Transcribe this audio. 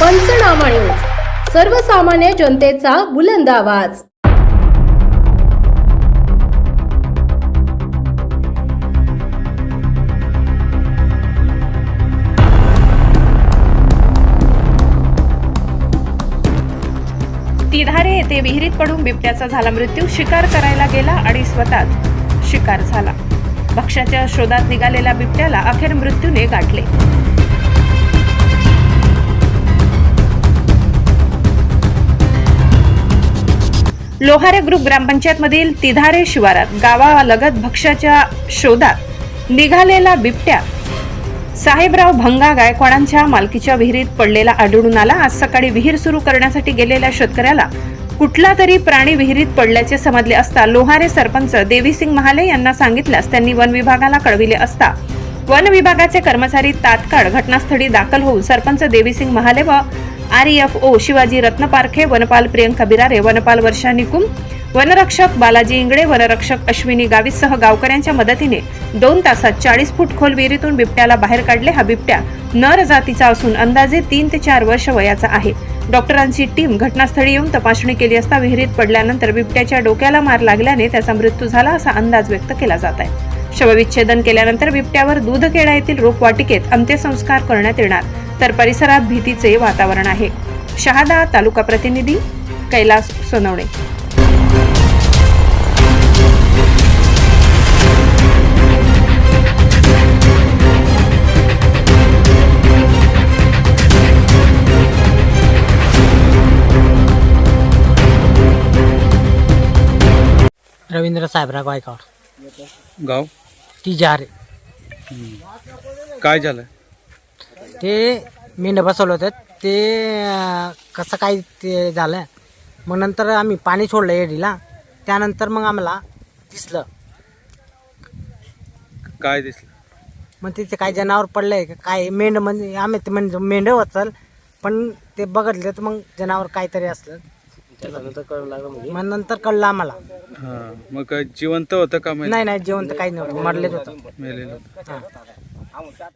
पंचनामा न्यूज. सर्वसामान्य जनतेचा बुलंद आवाज. तिधारे येथे विहिरीत पडून बिबट्याचा झाला मृत्यू. शिकार करायला गेला आणि स्वतःच शिकार झाला. भक्ष्याच्या शोधात निघालेल्या बिबट्याला अखेर मृत्यूने गाठले. लोहारे ग्रुप ग्रामपंचायतमधील तिधारे शिवारात गावालगत भक्ष्याच्या शोधात निघालेला बिबट्या. साहेबराव भंगा गायकवाडांच्या मालकीच्या विहिरीत पडलेला आढळून आला. आज सकाळी विहीर सुरू करण्यासाठी गेलेल्या शेतकऱ्याला कुठला तरी प्राणी विहिरीत पडल्याचे समजले असता लोहारे सरपंच देवीसिंग महाले यांना सांगितल्यास त्यांनी वन विभागाला कळविले असता वन विभागाचे कर्मचारी तात्काळ घटनास्थळी दाखल होऊन सरपंच देवीसिंग महाले व आरईएफओ शिवाजी रत्नपारखे वनपाल प्रियंका बिरारे वनपाल वर्षा निकुम वनरक्षक बालाजी इंगळे वनरक्षक अश्विनी गावितसह गावकऱ्यांच्या मदतीने दोन तासात चाळीस फूट खोल विहिरीतून बिबट्याला बाहेर काढले. हा बिबट्या नर जातीचा असून अंदाजे तीन ते चार वर्ष वयाचा आहे. डॉक्टरांची टीम घटनास्थळी येऊन तपासणी केली असता विहिरीत पडल्यानंतर बिबट्याच्या डोक्याला मार लागल्याने त्याचा मृत्यू झाला असा अंदाज व्यक्त केला जात आहे. शवविच्छेदन केल्यानंतर बिबट्यावर दूधखेडा येथील रोपवाटिकेत अंत्यसंस्कार करण्यात येणार. तर परिसरात भीतीचे वातावरण आहे. शहादा तालुका प्रतिनिधी कैलास सोनवणे. रवींद्र साहेबराव गायकवाड गाव? ती जहारे काय झालं? ते मेंढ बसवलं होतं. ते कसं काय ते झालं मग नंतर आम्ही पाणी सोडलं एडीला. त्यानंतर मग आम्हाला दिसलं. काय दिसलं? मग तिथे काय जनावर पडलंय का काय? मेंढ म्हणजे आम्ही ते म्हणजे मेंढ वचल पण ते बघितलं तर मग जनावर काहीतरी असलं. मग नंतर कळलं आम्हाला. हा मग काय जिवंत होतं का माहिती नाही नाही जेवण तर काही नव्हतं. मरलेच होतं. मेलेलं होतं. हां.